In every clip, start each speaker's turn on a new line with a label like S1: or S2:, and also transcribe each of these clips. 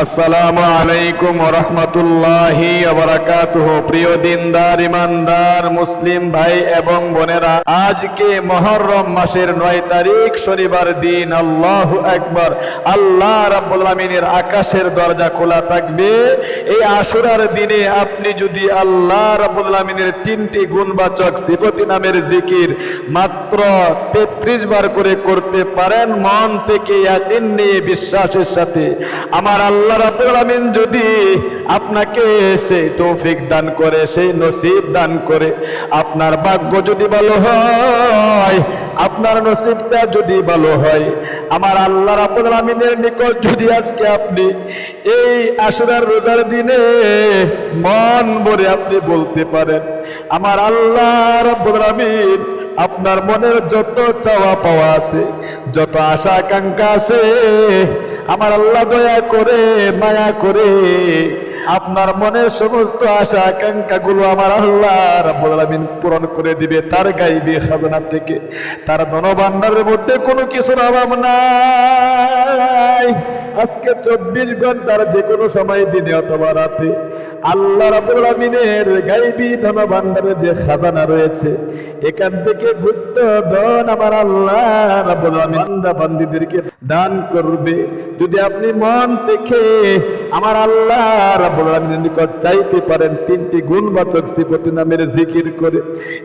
S1: আসসালামু আলাইকুম রহমতুল্লাহি প্রিয় দিনদার, ইমানদার, মুসলিম ভাই এবং বোনেরা, আজকে মহররম মাসের নয় তারিখ, শনিবার দিন। আল্লাহ একবার আল্লাহ রাব্বুল আকাশের দরজা খোলা থাকবে। এই আশুরার দিনে আপনি যদি আল্লাহ রাব্বুল তিনটি গুণবাচক সিফতি নামের জিকির মাত্র তেত্রিশ বার করে করতে পারেন, মন থেকে ইয়াকিন নিয়ে বিশ্বাসের সাথে। আমার আল্লাহ রাব্বুল আমিন যদি আপনাকে সেই তৌফিক দান করে, সেই নসিব দান করে, আপনার ভাগ্য যদি ভালো হয়, আপনার নসিবটা যদি ভালো হয়, আমার আল্লাহ আমিনের নিকট যদি আজকে আপনি এই আশুরার রোজার দিনে মন ভরে আপনি বলতে পারেন, আমার আল্লাহ আমিন আপনার মনের যত চাওয়া পাওয়া আছে, যত আশা আকাঙ্ক্ষা আছে, আমার আল্লাহ দয়া করে, মায়া করে আপনার মনের সমস্ত আশা আকাঙ্ক্ষা গুলো আমার আল্লাহ রাব্বুল পূরণ করে দিবে। তার গাইবে খাজানা থেকে, তার ধনভাণ্ডারের মধ্যে কোনো কিছুর অভাব নাই। আজকে চব্বিশ ঘণ্টার যে কোনো সময় দিনে অথবা রাতে আল্লাহ রাবুল আমিনের গাইবি ধন ভান্ডারে যে খাজানা রয়েছে, এখান থেকে গুপ্ত ধন আমার আল্লাহ রাবুল আমিন বান্দিদেরকে দান করবে। যদি আপনি মন থেকে আমার আল্লাহ রাবুল আমিনের নিকট চাইতে পারেন তিনটি গুণবাচক সিপতি নামের জিকির করে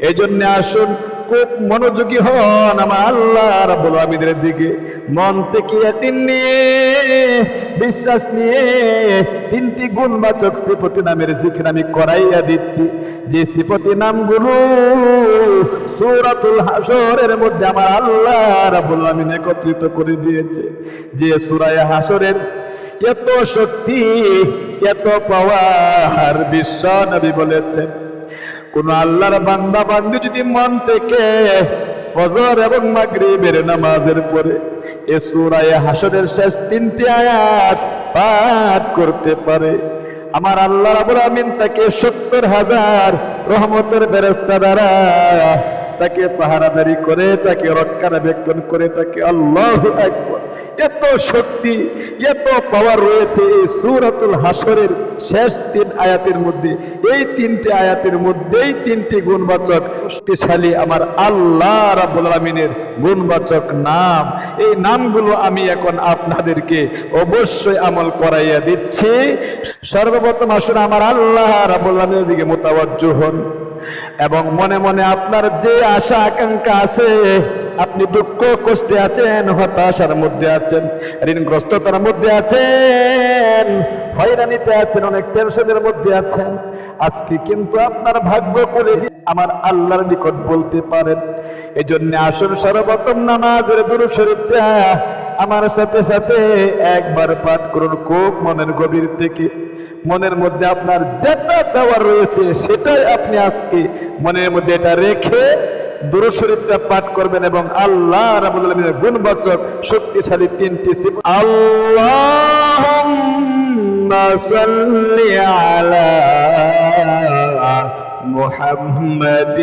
S1: এই জন্য আসুন খুব মনোযোগী হন আমার আল্লাহ, রাব্বুল আমিনের দিকে। মন থেকে নিয়ে, বিশ্বাস নিয়ে তিনটি গুণবাচক সিপতি নামের জিকির আমি করাইয়া দিচ্ছি। যে সিপতি নামগুলো সূরাতুল হাসরের মধ্যে আমার আল্লাহ, রাব্বুল আমিন একত্রিত করে দিয়েছে। যে সূরায়ে হাসরের এত শক্তি, এত পাওয়ার বিশ্ব নবী বলেছেন। কোন আল্লাহর বান্দা বান্দি যদি মন থেকে ফজর এবং মাগরিবের নামাজের পরে এ সুরায় হাসরের শেষ তিনটি আয়াত পাঠ করতে পারে। আমার আল্লাহ রাব্বুল আমিন তাকে সত্তর হাজার রহমতের ফেরেশতা দ্বারা তাকে পাহারাদারি করে, তাকে রক্ষণাবেক্ষণ করে, তাকে আল্লাহ এত শক্তি, এত পাওয়ার রয়েছে এই সূরাতুল হাসরের শেষ তিন আয়াতের মধ্যে। এই তিনটি আয়াতের মধ্যেই তিনটি গুণবাচক, শক্তিশালী আমার আল্লাহ রাব্বুল আলামিনের গুণবাচক নাম। এই নামগুলো আমি এখন আপনাদেরকে অবশ্যই আমল করাইয়া দিচ্ছি। সর্বপ্রথম আসুন আমার আল্লাহ রাব্বুল আলামিনের দিকে মোতাবজ্জ হন এবং মনে মনে আপনার যে আশা আকাঙ্ক্ষা আছে। আপনি দুঃখ, কষ্টে আছেন, হতাশার মধ্যে আছেন, ঋণগ্রস্ততার মধ্যে আছেন, হয়রানিতে আছেন, অনেক টেনশনের মধ্যে আছেন। আজকে কিন্তু আপনার ভাগ্য করে আমার আল্লাহর নিকট বলতে পারেন। এই জন্য আসুন সর্বপ্রথম নামাজের দুরু আমার সাথে সাথে একবার পাঠ করুন খুব মনের গভীর থেকে। মনের মধ্যে আপনার যেটা চাওয়া রয়েছে, সেটাই আপনি আজকে মনের মধ্যে এটা রেখে দুরূদ শরীফটা পাঠ করবেন এবং আল্লাহ রাব্বুল আলামিনের গুণবাচক শক্তিশালী তিনটি সিফ আল্লাহুম্মা সাল্লি আলা محمد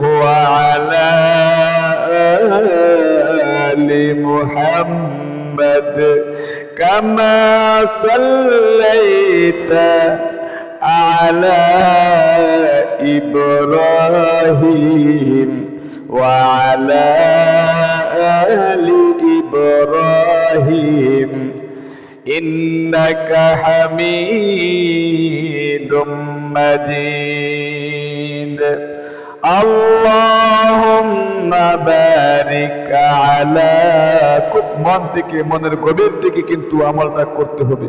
S1: وعلى آل محمد كما صليت على إبراهيم وعلى آل إبراهيم إنك حميد مجيد اللهم بارك على খুব মন থেকে মনের গভীর থেকে কিন্তু আমলটা করতে হবে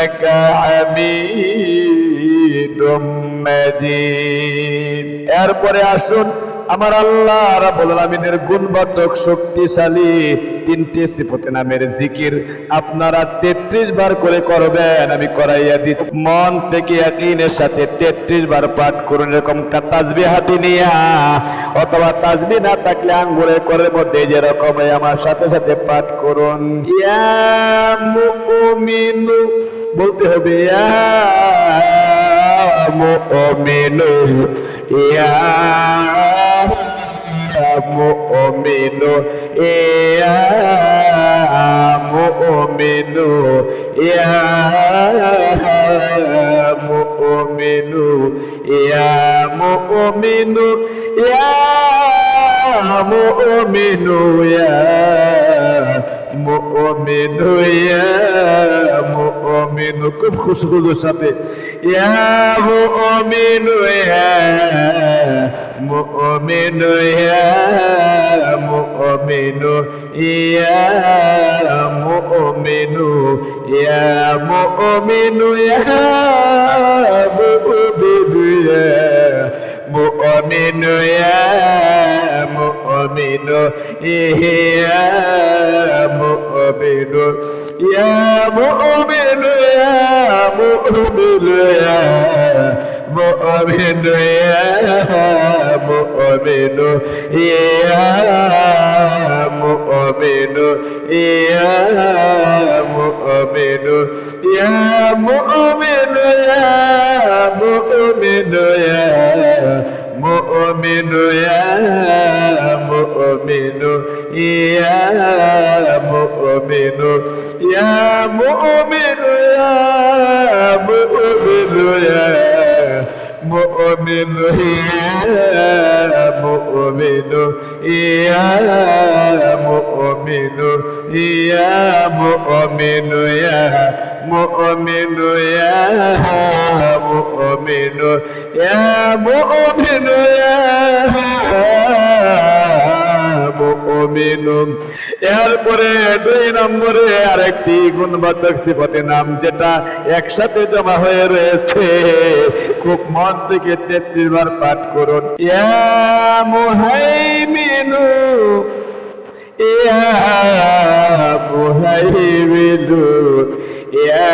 S1: إنك حميد مجيد এরপরে আসুন আমার আল্লাহ রাব্বুল আলামিনের গুণবাচক শক্তিশালী তিনটি সিফতে নামের জিকির আপনারা 33 বার করে করবেন আমি করাইয়া দিচ্ছি মন থেকে ইয়াকিনের সাথে 33 বার পাঠ করুন এরকম তাজবি হাতে নিয়া অথবা তাজবি না থাকলে আঙ্গুরের করের মধ্যে যেরকম এই আমার সাথে সাথে পাঠ করুন ইয়া মুমিনু বলতে হবে মুমিনু ইয়া মুমিনু ইয়া মুমিনু ইয়া মুমিনু ইয়া মুমিনু ইয়া মুমিনু ইয়া খুব খুশি খুশির সাথে মুমিনু ইয়া মুমিনু ইয়া মুমিনু ইয়া মুমিনু ইয়া মুমিনু ইয়া مؤمن يا مؤمن يا مؤمن يا مؤمن يا مؤمن يا মুমিনু ইয়া মুমিনু ইয়া মুমিনু ইয়া মুমিনু ইয়া মুমিনু ইয়া মুমিনু ইয়া মুমিনু ইয়া মুমিনু ইয়া মুমিনু ইয়া মুমিনু ইয়া মুমিনু ইয়া مؤمن يا مؤمن يا مؤمن يا مؤمن يا مؤمن يا مؤمن يا مؤمن يا এরপরে দুই নম্বরে আরেকটি গুণবাচক সিফতে নাম, যেটা একসাথে জমা হয়ে রয়েছে। খুব মন থেকে তেত্রিশ বার পাঠ করুন। ইয়া মুহাইমিনু, ইয়া ইয়া মুহাইমিনু, ইয়া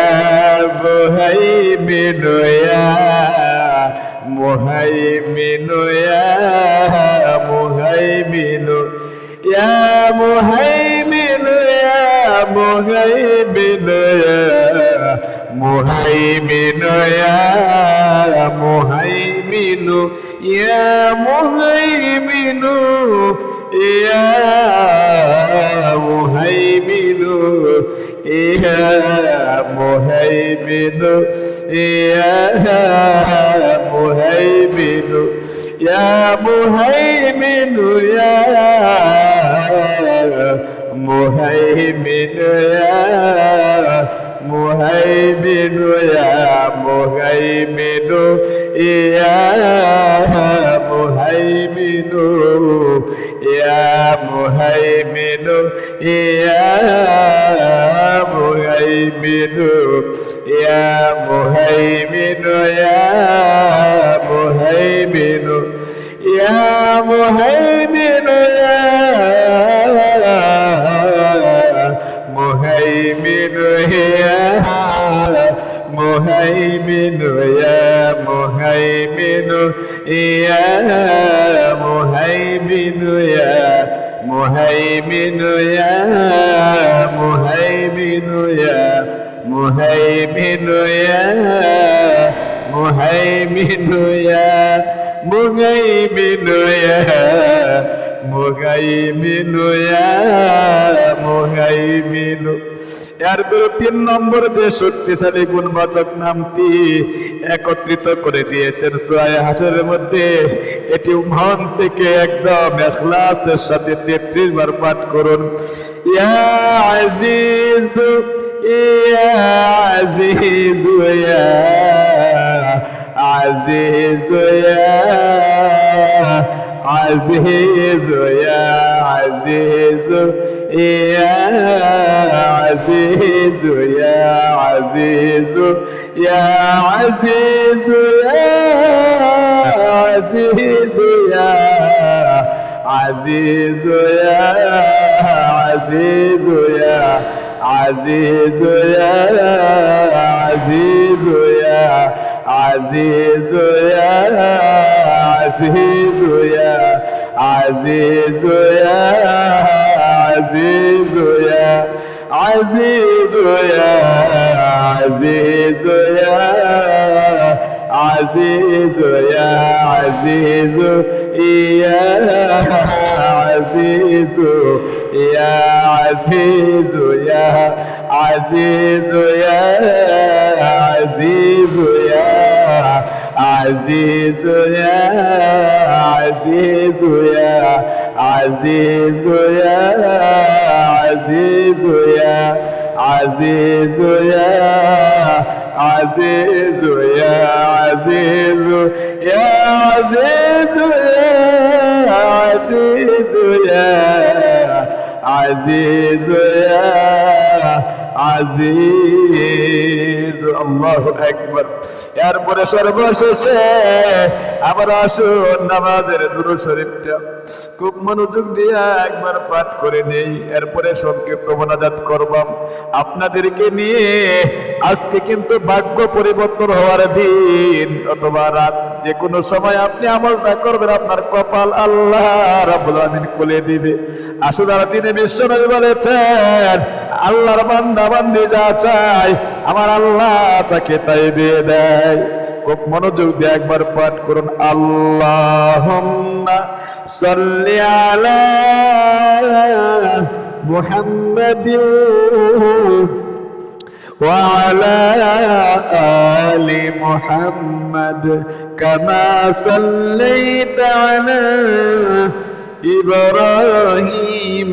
S1: ইয়া মুহাইমিনু মুহাইমিনু মুহাইমিনু মুহাইমিনু মুহাইমিনু মুহাইমিনু মুহাইমিনু মুহাইমিনু মুহাইমিনু ইয়া মুহাইমিন মুহাইমিন মুহাইমিন ইয়া মুহাইমিন ইয়া মুহাইমিন ইয়া মুহাইমিন ইয়া মুহাইমিন ইয়া মুহাইমিন, ইয়া মুহাই يا مهيمن يا مهيمن يا مهيمن يا مهيمن يا مهيمن يا مهيمن يا ইয়া মুহাইমিনু ইয়া মুহাইমিনু এরপরে তিন নম্বর যে শক্তিশালী গুণবাচক নামটি একত্রিত করে দিয়েছেন সোয়াই হাজারের মধ্যে। এটি মন থেকে একদম এখলাসের সাথে তেত্রিশ বার পাঠ করুন। ইয়া আজিজ ইয়া আজিজ ইয়া আজিজ, ইয়া عزيز يا عزيز يا عزيز يا عزيز يا عزيز يا عزيز يا عزيز يا عزيز يا عزيز يا عزيز يا عزيز يا عزيز يا عزيز يا عزيز يا عزيز يا عزيز يا عزيز يا عزيز يا عزيز يا عزيز يا عزيز يا عزيز يا عزيز يا عزيز يا عزيز يا عزيز يا عزيز يا عزيز يا عزيز يا عزيز يا عزيز يا عزيز يا عزيز আল্লাহ একবার এরপরে সর্বশেষে আবার আসুন নামাজের দুরু শরীফটা খুব মনোযোগ দিয়ে একবার পাঠ করে নেই। এরপরে সংক্ষিপ্ত মোনাজাত করবাম। আপনাদেরকে নিয়ে আজকে কিন্তু ভাগ্য পরিবর্তন হওয়ার দিন, অথবা রাত। যে কোনো সময় আপনি আমলটা করবেন, আপনার কপাল আল্লাহ রাব্বুল আমিন দিবে। আসলে তিনি বিশ্বনবী বলেছেন, আল্লাহর বান্দা বান্দি যা চায় আমার আল্লাহ তাকে তাই দিয়ে দেয় খুব মনোযোগ দিয়ে একবার পাঠ করুন আল্লাহ সাল্লি আলা মুহাম্মাদিন وعلى آل محمد كما صليت على إبراهيم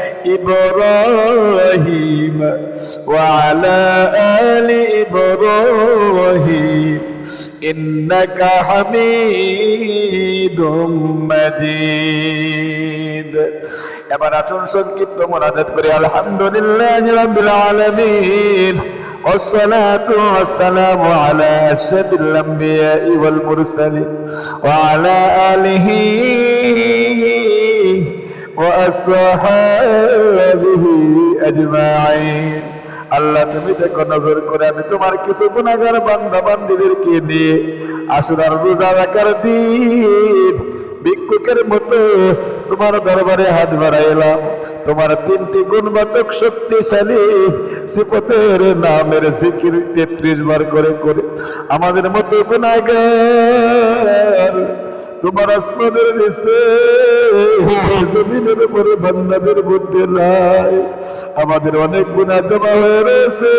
S1: إبراهيم وعلى آل إبراهيم إنك حميد مجيد এবার আসুন সংক্ষিপ্ত মোনাজাত করি আলহামদুলিল্লাহ রাব্বিল আলামিন والصلاة والسلام على أشهد الأنبياء والمرسلين وعلى آله وأصحابه أجمعين আল্লাহ, তুমি দেখো, নজর করে আমি তোমার কিছু গুণাগার বান্দা বান্দিদেরকে নিয়ে আসুরার রোজা রাখার দিন ভিক্ষুকের মতো তোমার দরবারে হাত বাড়াইলাম। তোমার তিনটি গুণবাচক শক্তিশালী সিপতের নামের জিকির তেত্রিশ বার করে করে আমাদের মতো গুণাগার তোমার আসমানের নিচে জমিনের মধ্যে নাই। আমাদের অনেক গুণা জমা হয়ে রয়েছে।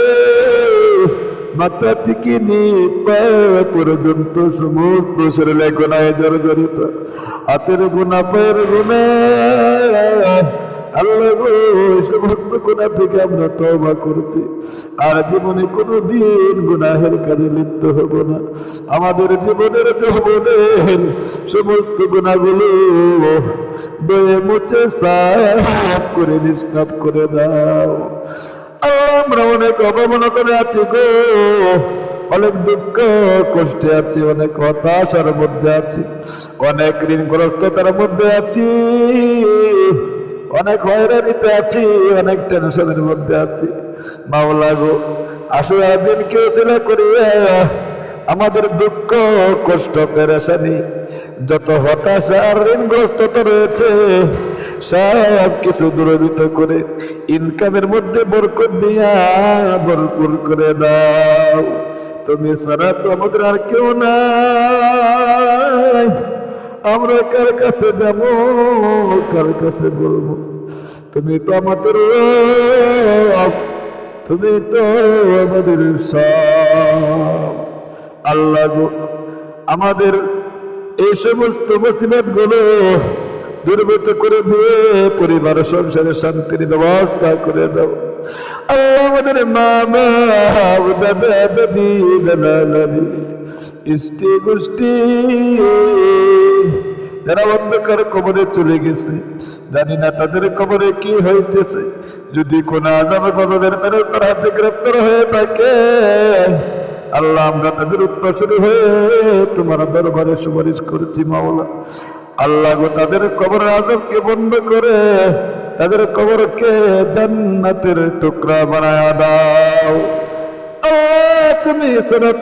S1: মাথা থেকে নিয়ে পর্যন্ত সমস্ত শরীরে গোনায় জর্জরিত। হাতের গুণা পায়ের গুণা আল্লাহ সমস্ত গুণা থেকে আমরা তওবা করছি। আর জীবনে কোনো দিন গুনাহের কাজে লিপ্ত হব না। আমাদের জীবনের যৌবনের সমস্ত গুণাগুলো বয়ে মুছে সাফ করে, নিষ্পাপ করে দাও। আমরা অনেক অবমানতায় আছি গো। অনেক দুঃখ, কষ্টে আছি, অনেক হতাশার মধ্যে আছি। অনেক ঋণগ্রস্ততার মধ্যে আছি। অনেক হয়রানিতে আছি, অনেক টেনশনের মধ্যে আছি। মাওলা গো, আসলে দিন কেউ ছিল করিয়া আমাদের দুঃখ, কষ্ট, পেরেশানি, যত হতাশা আর ঋণগ্রস্ততা রয়েছে, সব কিছু দূরীভূত করে ইনকামের মধ্যে বরকত দিয়া ভরপুর করে দাও। তুমি সারা তো আমাদের আর কেউ নাই। আমরা কার কাছে যাব? কার কাছে বলব? তুমি তো আমাদের। তুমি তো আমাদের সব। আল্লাহ গো, আমাদের এই সমস্ত মুসিবতগুলো দুর্গত করে দিয়ে পরিবার, সংসারে শান্তির ব্যবস্থা করে দাও। আল্লাহ আমাদের মামা, দাদা, দাদি দাদা, দাদি ইষ্টি গোষ্ঠী। যারা অন্ধকার কবরে চলে গেছে, জানি না তাদের কবরে কি হইতেছে। যদি কোন আজামে কদমের মেরতার হাতে গ্রেপ্তার হয়ে থাকে, আল্লাহ আমরা তাদের উত্তরসূরি হয়ে তোমার দরবারে সুপারিশ করছি, মাওলা। আল্লাহ গো তাদের কবর আজবকে বন্ধ করে তাদের কবরকে জান্নাতের টুকরা বানায় দাও। তুমি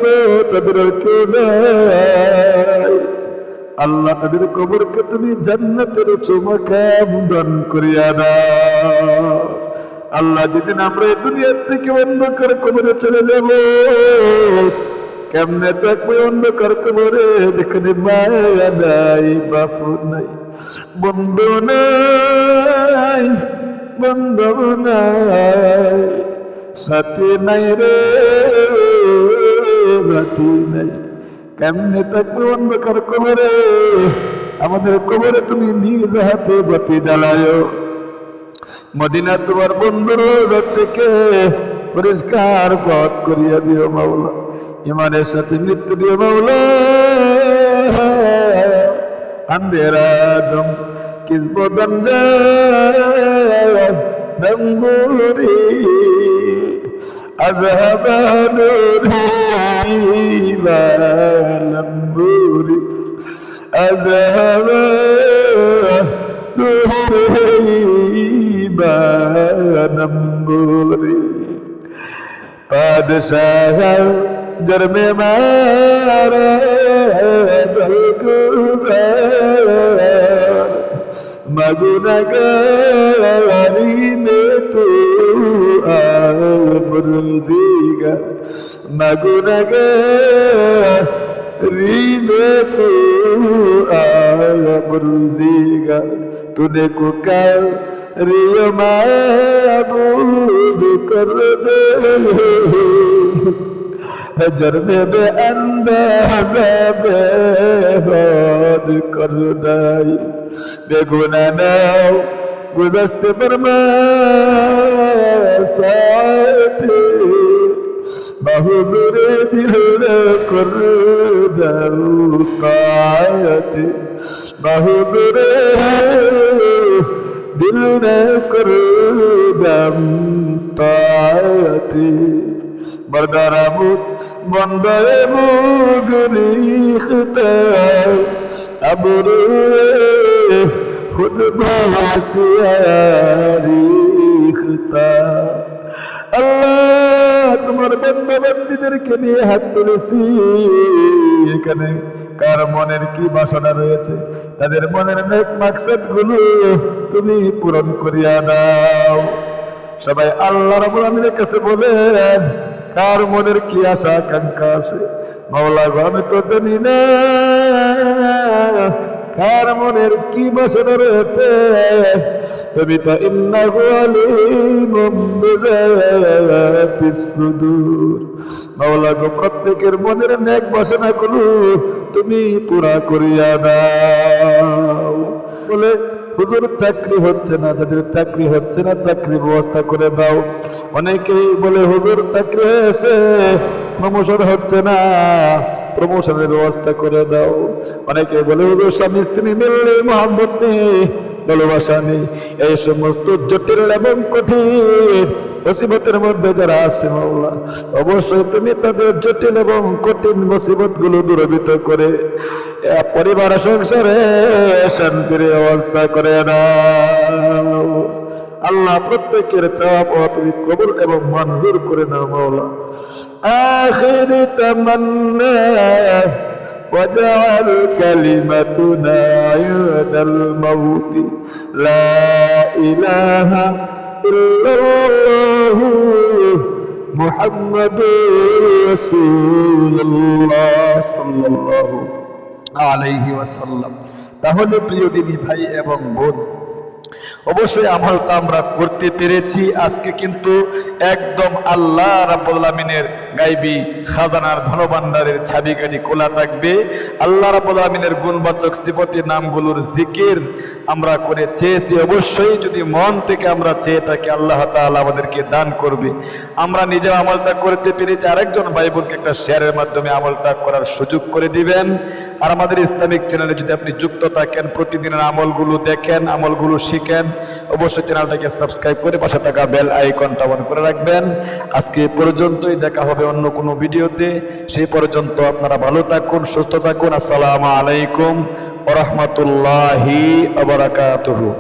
S1: তো তাদের কেউ নাই। আল্লাহ তাদের কবরকে তুমি জান্নাতের চমকাম দান করিয়া দাও। আল্লাহ যেদিন আমরা এই দুনিয়ার থেকে অন্ধকার কবরে চলে যাব, কেমনে থাকবে অন্ধকার কবরে? যেখানে মায়া নাই, বাপু নাই, বন্ধু নাই নাই, সাথী নাই রে, বাতি নাই। কেমনে থাকবে অন্ধকার কবরে আমাদের কবরে তুমি নিজ হাতে বাতি জ্বালায়। মদিনা তোমার বন্ধুর থেকে পরিষ্কার পথ করিয়া দিও মাওলা। ইমানের সাথে মৃত্যু দিও মাওলা। আন্দেরা দম কিসবদন দম্বুরি أذهب نوري ما لم نوري أذهب نوري ما لم نوري बादशाह जर में मारे मगुन गली में तू تو آمرزیگر مگنگاری میں تو آمرزیگر तूने को कर रियो महबूब कर दे जरमे में अंदाजा बेहद कर दाई बेगुना नाव গুজারতে পারমাতে বাহুজুরে দিল করদাল কায়াতে বাহুজুরে দিল করদাম তায়াতে بردارمود بنده مو گریخته ابروه खुद রিখতা আল্লাহ তোমার বন্ধু নিয়ে হাত তুলেছি এখানে কার মনের কি বাসনা রয়েছে তাদের মনের নেক মাকসাদগুলো তুমি পূরণ করিয়া দাও সবাই আল্লাহ রাবুল আমিনের কাছে বলেন কার মনের কি আশা আকাঙ্ক্ষা আছে মাওলা গো আমি তো জানি না কার মনের কি বাসনা রয়েছে? তুমি তো সুদূর। মাওলা গো, প্রত্যেকের মনের নেক বাসনা গুলো তুমি পুরা করিয়া দাও। বলে, হুজুর, চাকরি হচ্ছে না, যাদের চাকরি হচ্ছে না চাকরি ব্যবস্থা করে দাও। অনেকেই বলে, হুজুর, চাকরি হয়েছে। প্রমোশন হচ্ছে না। প্রমোশনের ব্যবস্থা করে দাও। অনেকে বলে স্বামী, স্ত্রী মিললে মহাব্বত নেই, ভালোবাসা নেই। এই সমস্ত জটিল এবং কঠিন মুসিবতের মধ্যে যারা আছে, মাওলা, অবশ্যই তুমি তাদের জটিল এবং কঠিন মুসিবতগুলো দূরবিত করে পরিবার, সংসারে শান্তির অবস্থা করে নাও আল্লাহ প্রত্যেকের চাপ তুমি কবুল এবং মঞ্জুর করে নাও মাওলা আখির তামান্না وجعل كلمتنا عند الموت لا إله إلا الله محمد رسول الله صلى الله আলাইহি ওয়াসাল্লাম তাহলে প্রিয় দিনী ভাই এবং বোন অবশ্যই আমলটা আমরা করতে করতে পেরেছি আজকে কিন্তু একদম আল্লাহ রাব্বুল আলামিনের গাইবি খাজানার ধনভাণ্ডারের ছাবিকানি খোলা থাকবে। আল্লাহ রাব্বুল আলামিনের গুণবাচক সিফতি নামগুলোর জিকির আমরা করে চেয়েছি। অবশ্যই যদি মন থেকে আমরা চেয়ে থাকি, আল্লাহ তাআলা আমাদেরকে দান করবে। আমরা নিজে আমলটা করতে পেরেছি। আরেকজন ভাই বোনকে একটা শেয়ারের মাধ্যমে আমলটা করার সুযোগ করে দিবেন। আর আমাদের ইসলামিক চ্যানেলে যদি আপনি যুক্ত থাকেন, প্রতিদিনের আমলগুলো দেখেন, আমলগুলো শিখেন অবশ্যই চ্যানেলটাকে সাবস্ক্রাইব করে পাশে থাকা বেল আইকনটা অন করে রাখবেন। আজকে পর্যন্তই, দেখা হবে অন্য কোনো ভিডিওতে। সেই পর্যন্ত আপনারা ভালো থাকুন, সুস্থ থাকুন। আসসালামু আলাইকুম ওরহমতুল্লাহি আবরাকাতুহু